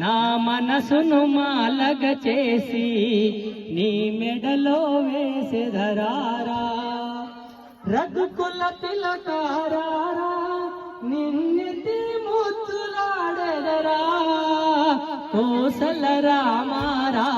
నా మనసును మాలగ చేసి నీ మెడలో వేసెదరారా రఘుకుల తిలకారారా నిన్నిటి ముద్దులాడెదరా కోసల రామారా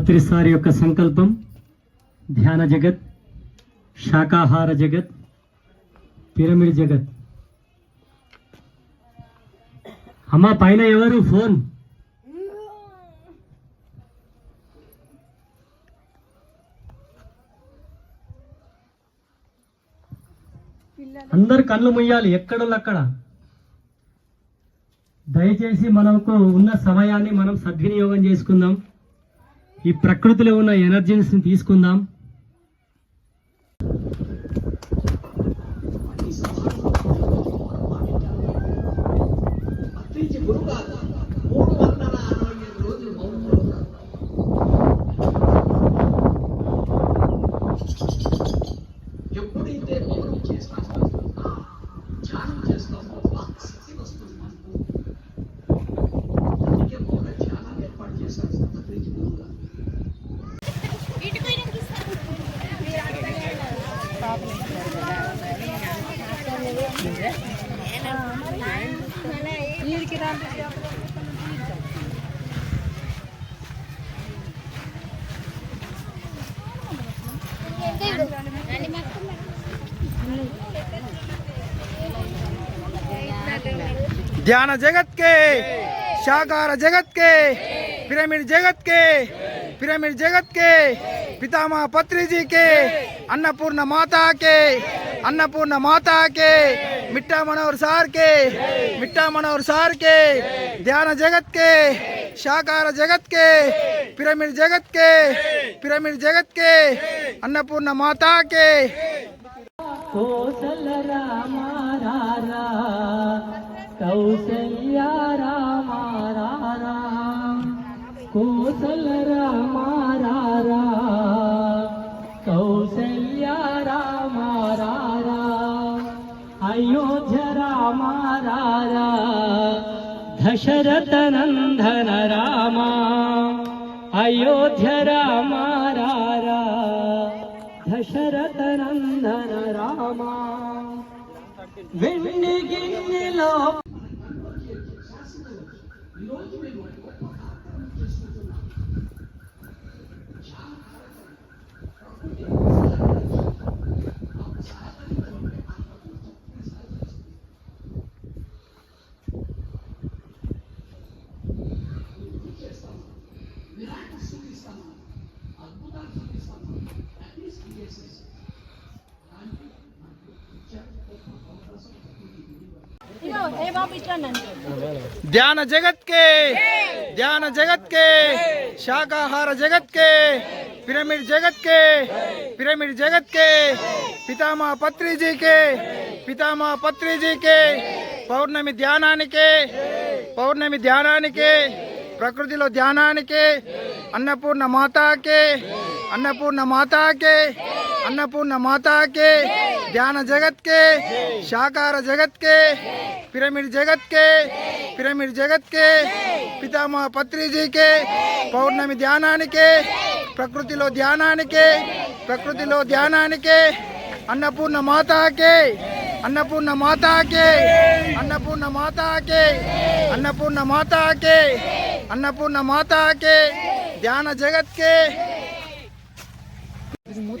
పత్రిసారి యొక్క సంకల్పం ధ్యాన జగత్ శాకాహార జగత్ పిరమిడ్ జగత్. అమ్మ పైన ఎవరు? ఫోన్. అందరు కళ్ళు ముయ్యాలి ఎక్కడోళ్ళు అక్కడ దయచేసి మనకు ఉన్న సమయాన్ని మనం సద్వినియోగం చేసుకుందాం. ఈ ప్రకృతిలో ఉన్న ఎనర్జీని తీసుకుందాం. ध्यान जगत के शाकार जगत के, पिरामिड जगत के, पिरामिड जगत के, पितामह पत्री जी के, अन्नपूर्ण माता के, अन्नपूर्ण माता के ಮಿಟ್ಟ ಮನೋಹರ್ ಸಾರ್ಕೆ ಮಿಟ್ಟ ಮನೋಹರ್ ಸಾರ್ಕೆ, ಧ್ಯಾನ ಜಗತ್ಗೆ ಶಾಕಾರ ಜಗತ್ಗೆ ಪಿರಮಿಡ್ ಜಗತ್ಗೆ ಪಿರಮಿಡ್ ಜಗತ್ಗೆ ಅನ್ನಪೂರ್ಣ ಮಾತಾಕೆ. ಕೌಸಲ ರಾಮ ಕೌಸಲ రామారా దశరథ నందన రామా అయోధ్య రామారా దశరథ నందన రామా వెండి గిన్నెలో ध्यान जगत के ध्यान जगत के शाकाहार जगत के पिरामिड जगत के पिरामिड जगत के पितामह पत्री जी के पितामह पत्री जी के పౌర్ణమి ధ్యానానికి పౌర్ణమి ధ్యానానికి ప్రకృతిలో ధ్యానానికి అన్నపూర్ణ మాతాకే అన్నపూర్ణ మాతాకే అన్నపూర్ణ మాతాకే ధ్యాన జగత్కే శాకార జగత్కే పిరమిడ్ జగత్కే పిరమిడ్ జగత్కే పితామహ పత్రిజీకే పౌర్ణమి ధ్యానానికే ప్రకృతిలో ధ్యానానికే ప్రకృతిలో ధ్యానానికే అన్నపూర్ణ మాతాకే అన్నపూర్ణ మాతాకే అన్నపూర్ణ మాతాకే అన్నపూర్ణ మాతాకే అన్నపూర్ణ మాతాకే ధ్యాన జగత్కే. మూత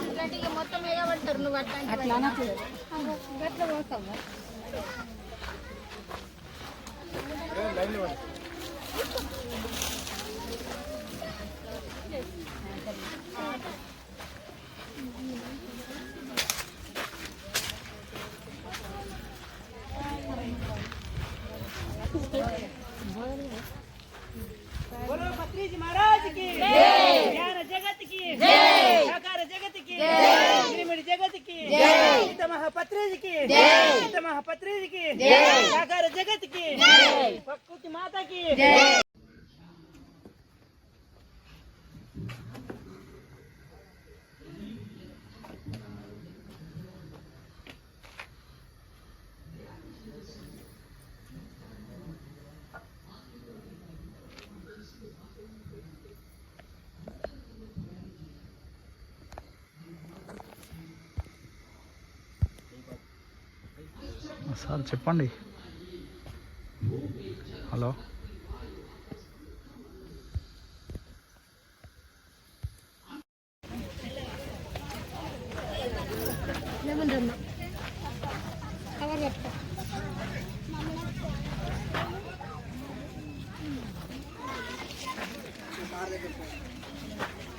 అట్లాంటి ఇక మొత్తం వేయబడతారు నువ్వు అట్లాంటి అట్లా గట్ల పోతావా महाराज की ज्ञान जगत की साकार जगत की पिरामिड जगत की पितामह पत्रेज की पितामह पत्रेज की साकार जगत की प्रकृति माता की సార్ చెప్పండి హలో Thank you.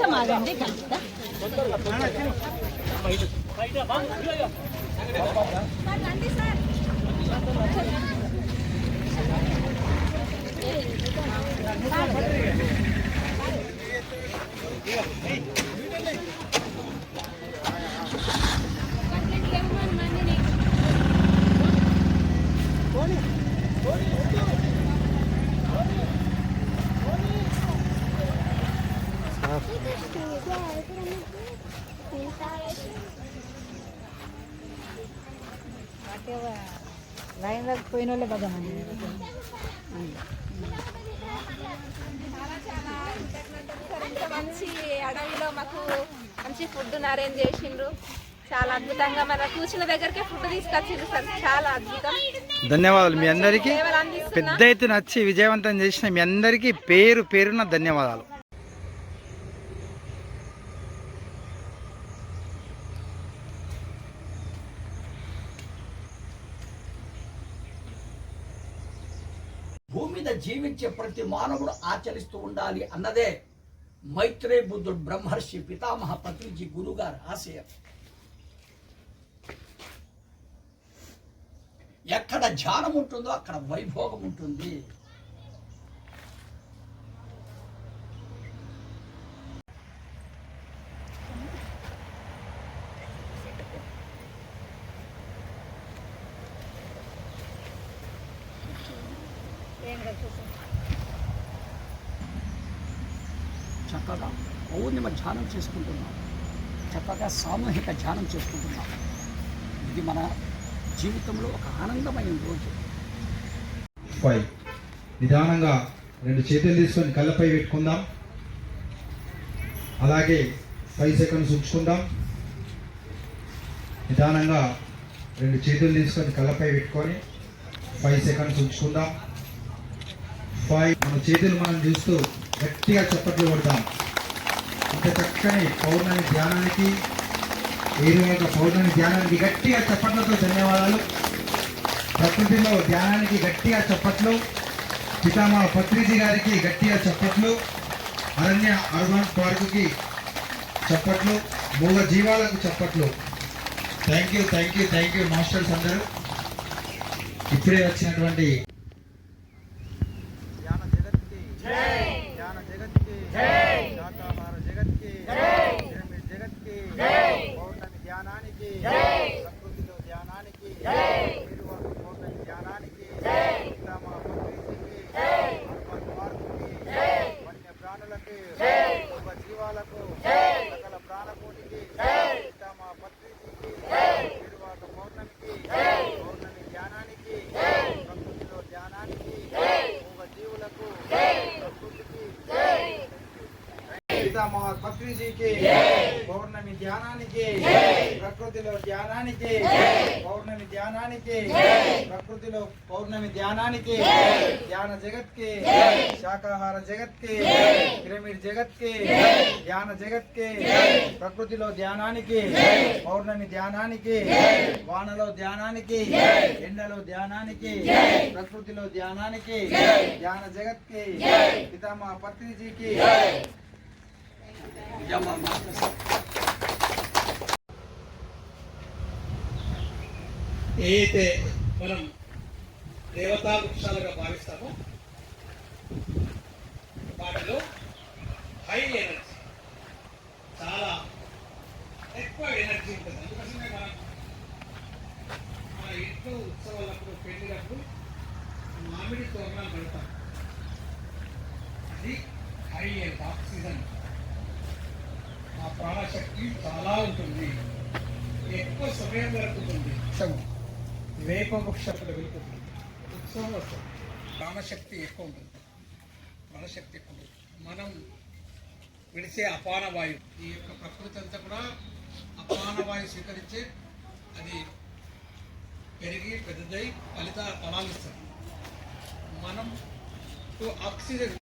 మేడం కొంచెం ఆగండి కలుపుతా రండి లైన్లోకి పోయిన వాళ్ళే మంచి అడవిలో మాకు మంచి ఫుడ్ అరేంజ్ చేసిండ్రు. చాలా అద్భుతంగా మన కూర్చున్న దగ్గరకే ఫుడ్ తీసుకొచ్చిండ్రు సార్. చాలా అద్భుతం. ధన్యవాదాలు. మీ అందరికీ పెద్ద ఎత్తున వచ్చి విజయవంతం చేసిన మీ అందరికీ పేరు పేరున ధన్యవాదాలు. మీద జీవించే ప్రతి మానవుడు ఆచరిస్తూ ఉండాలి అన్నదే మైత్రే బుద్ధుడు బ్రహ్మర్షి పితామహ పత్రిజీ గురుగారు ఆశయం. ఎక్కడ ధ్యానం ఉంటుందో అక్కడ వైభోగం ఉంటుంది. చక్కగా పౌర్ణిమ ధ్యానం చేసుకుంటున్నాం. చక్కగా సామూహిక ధ్యానం చేసుకుంటున్నాం. ఇది మన జీవితంలో ఒక ఆనందమైన రోజు. ఫైవ్ నిదానంగా రెండు చేతులు తీసుకొని కళ్ళపై పెట్టుకుందాం. అలాగే ఫైవ్ సెకండ్స్ ఉంచుకుందాం నిదానంగా రెండు చేతులు తీసుకొని కళ్ళపై పెట్టుకొని ఫైవ్ సెకండ్స్ ఉంచుకుందాం ఫైవ్ మన చేతులు మనం చూస్తూ గట్టిగా చప్పట్లు కొడతాం. ఇంత చక్కని పౌర్ణమి ధ్యానానికి ఏడు యొక్క పౌర్ణమి ధ్యానానికి గట్టిగా చప్పట్లతో ధన్యవాదాలు. ప్రకృతిలో ధ్యానానికి గట్టిగా చప్పట్లు పితామహ పత్రిజీ గారికి గట్టిగా చప్పట్లు అరణ్య అర్బన్ పార్కుకి చప్పట్లు మూగ జీవాలకు చప్పట్లు. Thank you thank you thank you masters అందరూ. ఇప్పుడే వచ్చినటువంటి ధ్యాన జగత్కి ధ్యాన జగత్కి శాకాహార జగత్కి పిరమిడ్ జగత్కి పౌర్ణమి ధ్యానానికి ప్రకృతిలో ధ్యానానికి తిరువాకు పౌర్ణమి ధ్యానానికి పితామహ పత్రిజీకి అర్బన్ పార్కుకి వన్య ప్రాణులకి ఒక జీవాలకు సకల ప్రాణకోటికి పితామహ పత్రిజీకి తిరువాక పౌర్ణమికి పౌర్ణమి ధ్యానానికి ప్రకృతిలో పౌర్ణమి ధ్యానానికి ప్రకృతిలో ధ్యానానికి పౌర్ణమి ధ్యానానికి ప్రకృతిలో పౌర్ణమి ధ్యానానికి ధ్యాన జగత్కి శాకాహార జగత్కి పిరమిడ్ జగత్కి ధ్యాన జగత్కి ప్రకృతిలో ధ్యానానికి పౌర్ణమి ధ్యానానికి వానలో ధ్యానానికి ఎండలో ధ్యానానికి ప్రకృతిలో ధ్యానానికి ధ్యాన జగత్కి పితామహ పత్రిజీకి ఏదైతే మనం దేవతా వృక్షాలుగా భావిస్తామో వాటిలో హై ఎనర్జీ చాలా ఎక్కువ ఎనర్జీ ఉంటుంది. అందుకోసమే మనం మన ఇంట్లో ఉత్సవాలప్పుడు పెళ్ళినప్పుడు మామిడి తోరణాలు పెడతాం అది హై ఎనర్జీ ఆక్సిజన్ ఆ ప్రాణశక్తి చాలా ఉంటుంది. ఎక్కువ సమయం వరకు ఉంటుంది. వృక్షము వేప ఉత్సవం వస్తుంది. ప్రాణశక్తి ఎక్కువ ఉంటుంది. ప్రాణశక్తి ఎక్కువ ఉంటుంది. మనం విడిచే అపాన వాయువు ఈ యొక్క ప్రకృతి అంతా కూడా అపాన వాయువు స్వీకరించే అది పెరిగి పెద్దదై ఫలిత ఫలాలు ఇస్తుంది మనం ఆక్సిజన్